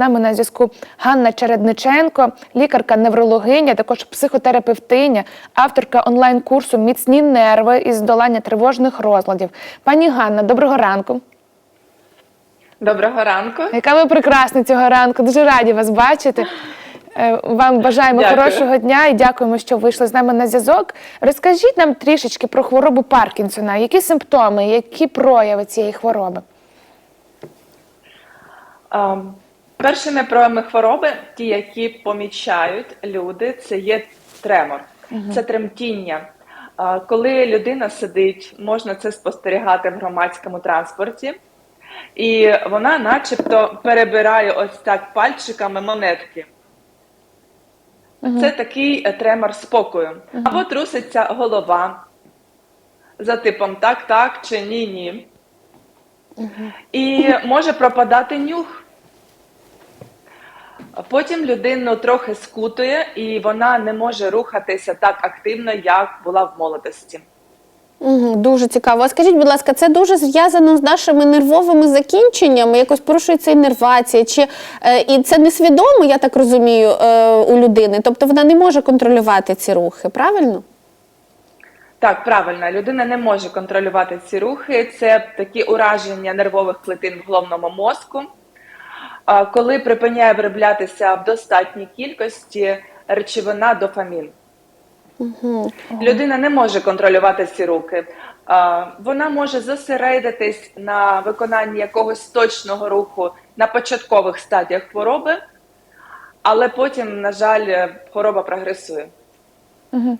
нами на зв'язку Ганна Чередниченко, лікарка-неврологиня, також психотерапевтиня, авторка онлайн-курсу Міцні нерви із здолання тривожних розладів. Пані Ганна, доброго ранку. Доброго ранку. Яка ви прекрасна цього ранку. Дуже раді вас бачити. Е, Вам бажаємо Дякую. хорошого дня і дякуємо, що вийшли з нами на зв'язок. Розкажіть нам трішечки про хворобу Паркінсона. Які симптоми, які прояви цієї хвороби? А, Першими проявами хвороби, ті, які помічають люди, це є тремор, це тремтіння. Коли людина сидить, можна це спостерігати в громадському транспорті, і вона, начебто, перебирає ось так пальчиками монетки. Це такий е, тремор спокою. Або труситься голова за типом так, так чи ні, ні. І може пропадати нюх. Потім людину трохи скутує, і вона не може рухатися так активно, як була в молодості. Угу, дуже цікаво. А скажіть, будь ласка, це дуже зв'язано з нашими нервовими закінченнями? Якось порушується іннервація? Чи е, і це несвідомо, я так розумію, е, у людини? Тобто вона не може контролювати ці рухи, правильно? Так, правильно, людина не може контролювати ці рухи. Це такі ураження нервових клітин в головному мозку. Коли припиняє вироблятися в достатній кількості речовина дофамін. Угу. Людина не може контролювати ці руки. Вона може зосередитись на виконанні якогось точного руху на початкових стадіях хвороби, але потім, на жаль, хвороба прогресує. Угу.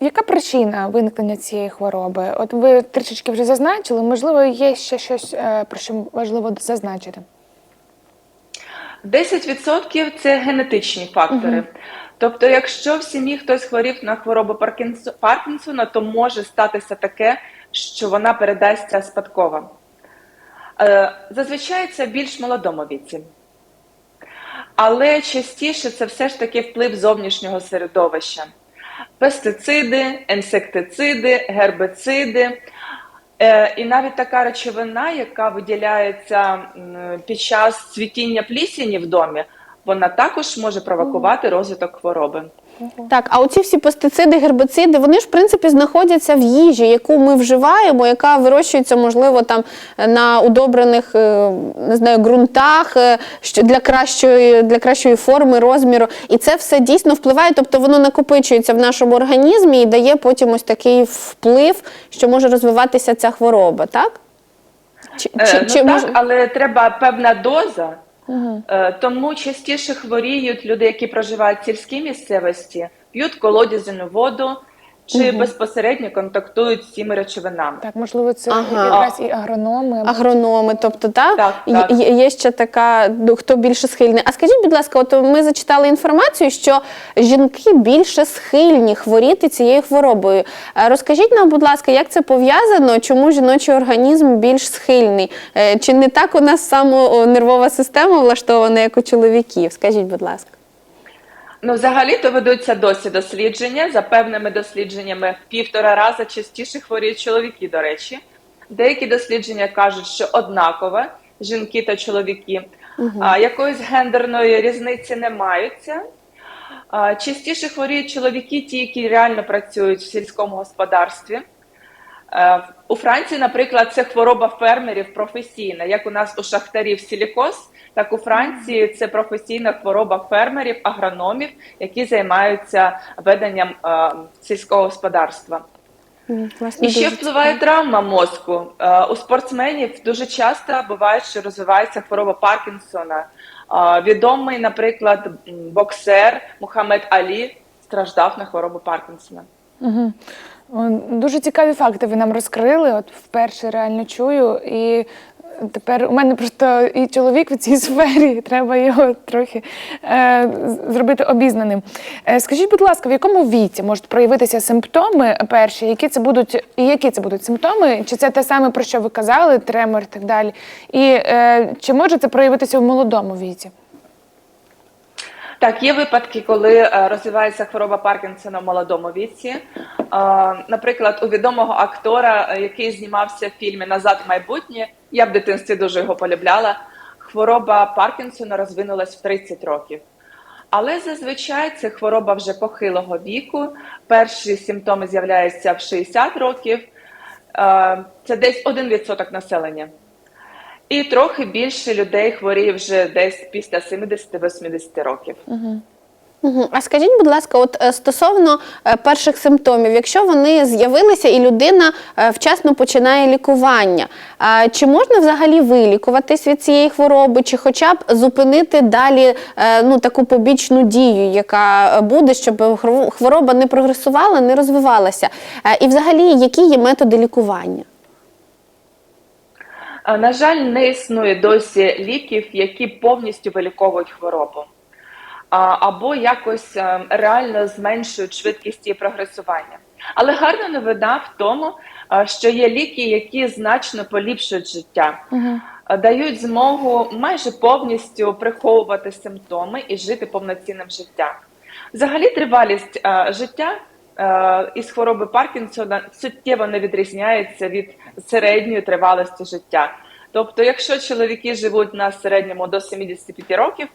Яка причина виникнення цієї хвороби? От ви трішечки вже зазначили, можливо, є ще щось, е, про що важливо зазначити. 10% це генетичні фактори. Тобто, якщо в сім'ї хтось хворів на хворобу Паркінсона, то може статися таке, що вона передасться спадково. Е, Зазвичай це більш молодому віці. Але частіше це все ж таки вплив зовнішнього середовища. Пестициди, інсектициди, гербициди. Е, І навіть така речовина, яка виділяється під час цвітіння плісені в домі, вона також може провокувати розвиток хвороби. Так, а оці всі пестициди, гербициди, вони ж в принципі знаходяться в їжі, яку ми вживаємо, яка вирощується, можливо, там на удобрених е, не знаю, ґрунтах е, для кращої, для кращої форми, розміру. І це все дійсно впливає, тобто воно накопичується в нашому організмі і дає потім ось такий вплив, що може розвиватися ця хвороба, так? Чи, Е, ну, так, мож- але треба певна доза, Е, тому частіше хворіють люди, які проживають в сільській місцевості, п'ють колодязяну воду чи безпосередньо контактують з цими речовинами. Так, можливо, це Ага. якраз і агрономи. Агрономи, тобто так, Так, Є- так. Є, є ще така, ну, хто більше схильний. А скажіть, будь ласка, от ми зачитали інформацію, що жінки більше схильні хворіти цією хворобою. Е, Розкажіть нам, будь ласка, як це пов'язано? Чому жіночий організм більш схильний? Е, Чи не так у нас само нервова система влаштована, як у чоловіків? Скажіть, будь ласка. Ну, взагалі-то ведуться досі дослідження. За певними дослідженнями в півтора рази частіше хворіють чоловіки, до речі. Деякі дослідження кажуть, що однаково жінки та чоловіки. А, якоїсь гендерної різниці не маються. А, частіше хворіють чоловіки, ті, які реально працюють в сільському господарстві. Е, У Франції, наприклад, це хвороба фермерів професійна. Як у нас у шахтарів сілікоз, так у Франції це професійна хвороба фермерів, агрономів, які займаються веденням е, сільського господарства. Власне, І ще впливає травма мозку. Е, У спортсменів дуже часто буває, що розвивається хвороба Паркінсона. Е, Відомий, наприклад, боксер Мухаммед Алі страждав на хворобу Паркінсона. Угу. Дуже цікаві факти ви нам розкрили. От вперше реально чую. І тепер у мене просто і чоловік в цій сфері, треба його трохи е, зробити обізнаним. Е, скажіть, будь ласка, в якому віці можуть проявитися симптоми перші, які це будуть, і які це будуть симптоми? Чи це те саме, про що ви казали, тремор і так далі? І е, чи може це проявитися в молодому віці? Так, є випадки, коли е, розвивається хвороба Паркінсона в молодому віці. Е, Наприклад, у відомого актора, е, який знімався в фільмі Назад в майбутнє, я в дитинстві дуже його полюбляла. хвороба Паркінсона розвинулась в 30 років. Але зазвичай це хвороба вже похилого віку. Перші симптоми з'являються в 60 років. Це десь 1% населення. І трохи більше людей хворіє вже десь після 70-80 років. Мгм. А скажіть, будь ласка, от е, стосовно е, перших симптомів, якщо вони з'явилися і людина е, вчасно починає лікування, чи можна взагалі вилікуватись від цієї хвороби, чи хоча б зупинити далі ну, таку побічну дію, яка буде, щоб хворо- хвороба не прогресувала, не розвивалася? І взагалі, які є методи лікування? А, На жаль, не існує досі ліків, які повністю виліковують хворобу. Або якось е, реально зменшують швидкість її прогресування. Але гарна новина в тому, е, що є ліки, які значно поліпшують життя, е, дають змогу майже повністю приховувати симптоми і жити повноцінним життям. Взагалі, тривалість е, життя е, із хвороби Паркінсона суттєво не відрізняється від середньої тривалості життя. Тобто, якщо чоловіки живуть на середньому до 75 років,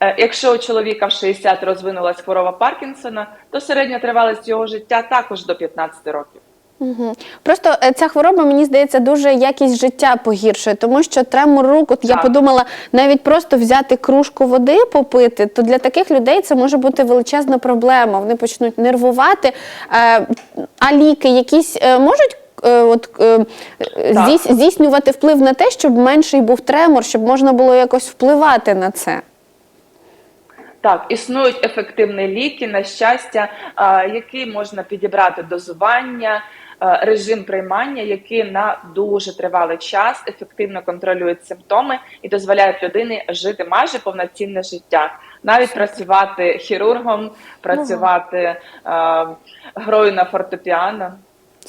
е, якщо у чоловіка в 60 розвинулась хвороба Паркінсона, то середня тривалість його життя також до 15 років. Угу. Просто е, ця хвороба, мені здається, дуже якість життя погіршує, тому що тремор рук, от я Так. подумала, навіть просто взяти кружку води попити, то для таких людей це може бути величезна проблема. Вони почнуть нервувати. Е, А ліки якісь е, можуть. е, От е, здійс- здійснювати вплив на те, щоб менший був тремор, щоб можна було якось впливати на це. Так, існують ефективні ліки, на щастя, а, які можна підібрати дозування, режим приймання, який на дуже тривалий час ефективно контролюють симптоми і дозволяє людині жити майже повноцінне життя, навіть працювати хірургом, працювати е, грою на фортепіано.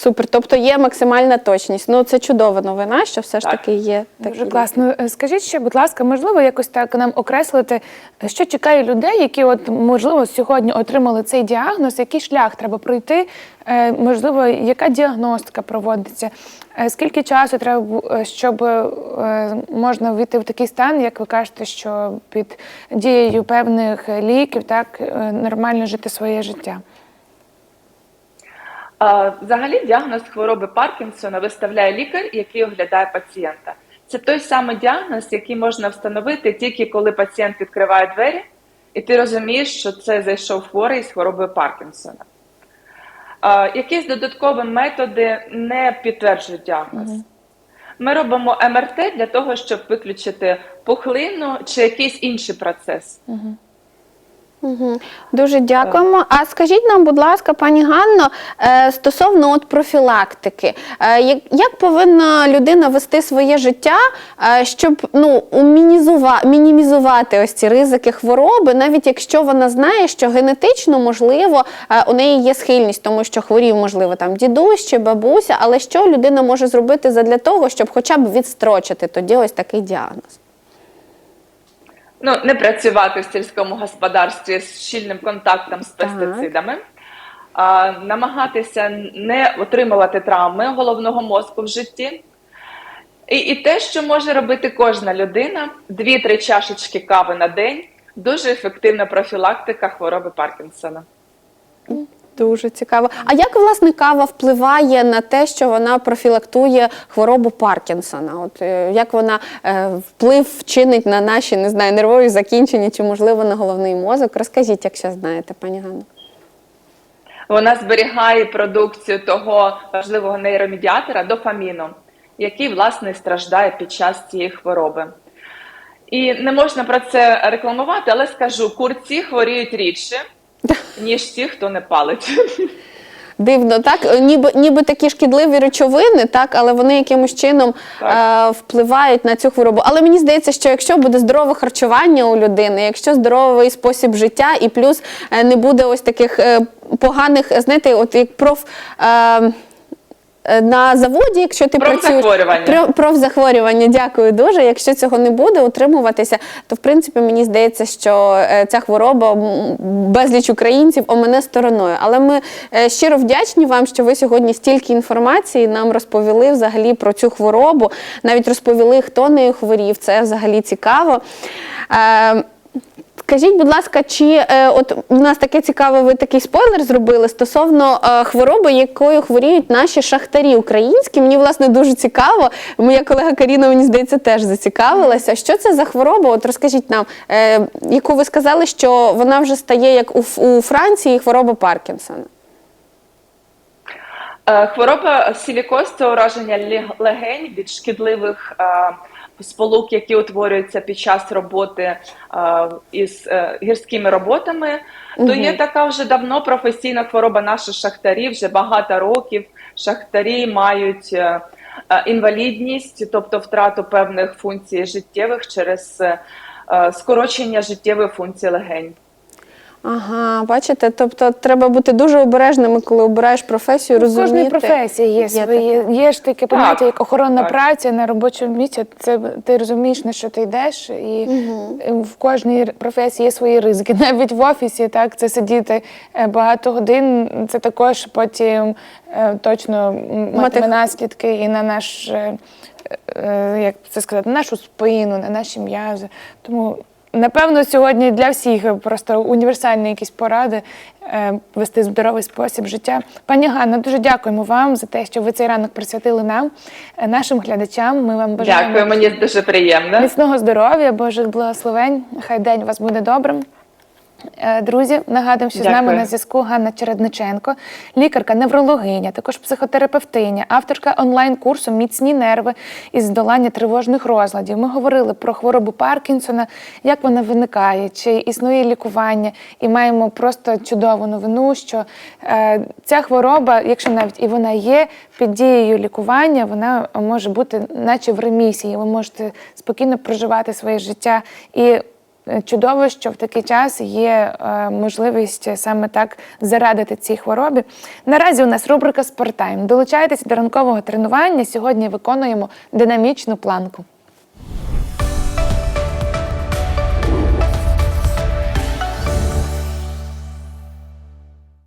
Супер. Тобто є максимальна точність. Ну це чудова новина, що все ж Так. таки є такі Дуже класно. Е, Скажіть ще, будь ласка, можливо, якось так нам окреслити, що чекає людей, які, от можливо, сьогодні отримали цей діагноз, який шлях треба пройти? Е, Можливо, яка діагностика проводиться? Е, Скільки часу треба, щоб можна війти в такий стан, як ви кажете, що під дією певних ліків так нормально жити своє життя? Взагалі, діагноз хвороби Паркінсона виставляє лікар, який оглядає пацієнта. Це той самий діагноз, який можна встановити тільки коли пацієнт відкриває двері, і ти розумієш, що це зайшов хворий з хворобою Паркінсона. Якісь додаткові методи не підтверджують діагноз. Ми робимо МРТ для того, щоб виключити пухлину чи якийсь інший процес. Дуже дякуємо. А скажіть нам, будь ласка, пані Ганно, е, стосовно от профілактики, е, як, повинна людина вести своє життя, е, щоб ну, мінімізувати ось ці ризики хвороби, навіть якщо вона знає, що генетично можливо у неї є схильність, тому що хворів, можливо, там дідусь чи бабуся, але що людина може зробити задля того, щоб хоча б відстрочити тоді ось такий діагноз? Ну, не працювати в сільському господарстві з щільним контактом з пестицидами, а, намагатися не отримувати травми головного мозку в житті. І, і те, що може робити кожна людина, 2-3 чашечки кави на день, дуже ефективна профілактика хвороби Паркінсона. Дуже цікаво. А як власне кава впливає на те, що вона профілактує хворобу Паркінсона? От е, як вона е, вплив вчинить на наші не знаю, нервові закінчення чи можливо на головний мозок? Розкажіть, якщо знаєте, пані Ганна. Вона зберігає продукцію того важливого нейромедіатора дофаміну, який власне страждає під час цієї хвороби. І не можна про це рекламувати, але скажу: курці хворіють рідше, ніж ті, хто не палить. Дивно, так ніби ніби такі шкідливі речовини, так, але вони якимось чином е, впливають на цю хворобу. Але мені здається, що якщо буде здорове харчування у людини, якщо здоровий спосіб життя, і плюс е, не буде ось таких е, поганих, знаєте, от як проф. Е, на заводі, якщо ти працюєш Профзахворювання. Про, профзахворювання, дякую дуже. Якщо цього не буде утримуватися, то в принципі мені здається, що е, ця хвороба безліч українців омине стороною. Але ми е, щиро вдячні вам, що ви сьогодні стільки інформації нам розповіли взагалі про цю хворобу, навіть розповіли, хто нею хворів. Це взагалі цікаво. Скажіть, будь ласка, чи е, от у нас таке цікаве, ви такий спойлер зробили стосовно е, хвороби, якою хворіють наші шахтарі українські. Мені власне дуже цікаво. Моя колега Каріна, мені здається, теж зацікавилася. Що це за хвороба? От розкажіть нам, е, яку ви сказали, що вона вже стає як у, Франції хвороба Паркінсона. Хвороба силікоз – це ураження легень від шкідливих сполук, які утворюються під час роботи е, із е, гірськими роботами. То є така вже давно професійна хвороба наших шахтарів, вже багато років. Шахтарі мають е, е, інвалідність, тобто втрату певних функцій життєвих через е, е, скорочення життєвої функції легень. Ага, бачите, тобто треба бути дуже обережними, коли обираєш професію, У кожної розуміти. професії є, Є свої. Є ж таке поняття, як охоронна так. праця на робочому місці. Це ти розумієш, на що ти йдеш, і в кожній професії є свої ризики. Навіть в офісі так це сидіти е, багато годин. Це також потім е, точно матиме наслідки і на наш. Як це сказати, на нашу спину, на наші м'язи. Тому напевно сьогодні для всіх просто універсальні якісь поради е, вести здоровий спосіб життя. Пані Ганна, дуже дякуємо вам за те, що ви цей ранок присвятили нам, е, нашим глядачам. Ми вам бажаємо Дякую, мені дуже приємно. міцного здоров'я, Божих благословень. Хай день у вас буде добрим. Е, Друзі, нагадуємо, що з нами на зв'язку Ганна Чередниченко, лікарка, неврологиня, також психотерапевтиня, авторка онлайн-курсу Міцні нерви із здолання тривожних розладів. Ми говорили про хворобу Паркінсона, як вона виникає, чи існує лікування, і маємо просто чудову новину, що е, ця хвороба, якщо навіть і вона є під дією лікування, вона може бути, наче в ремісії. Ви можете спокійно проживати своє життя і. Е, Чудово, що в такий час є е, можливість саме так зарадити цій хворобі. Наразі у нас рубрика Спортайм. Долучайтеся до ранкового тренування. Сьогодні виконуємо динамічну планку.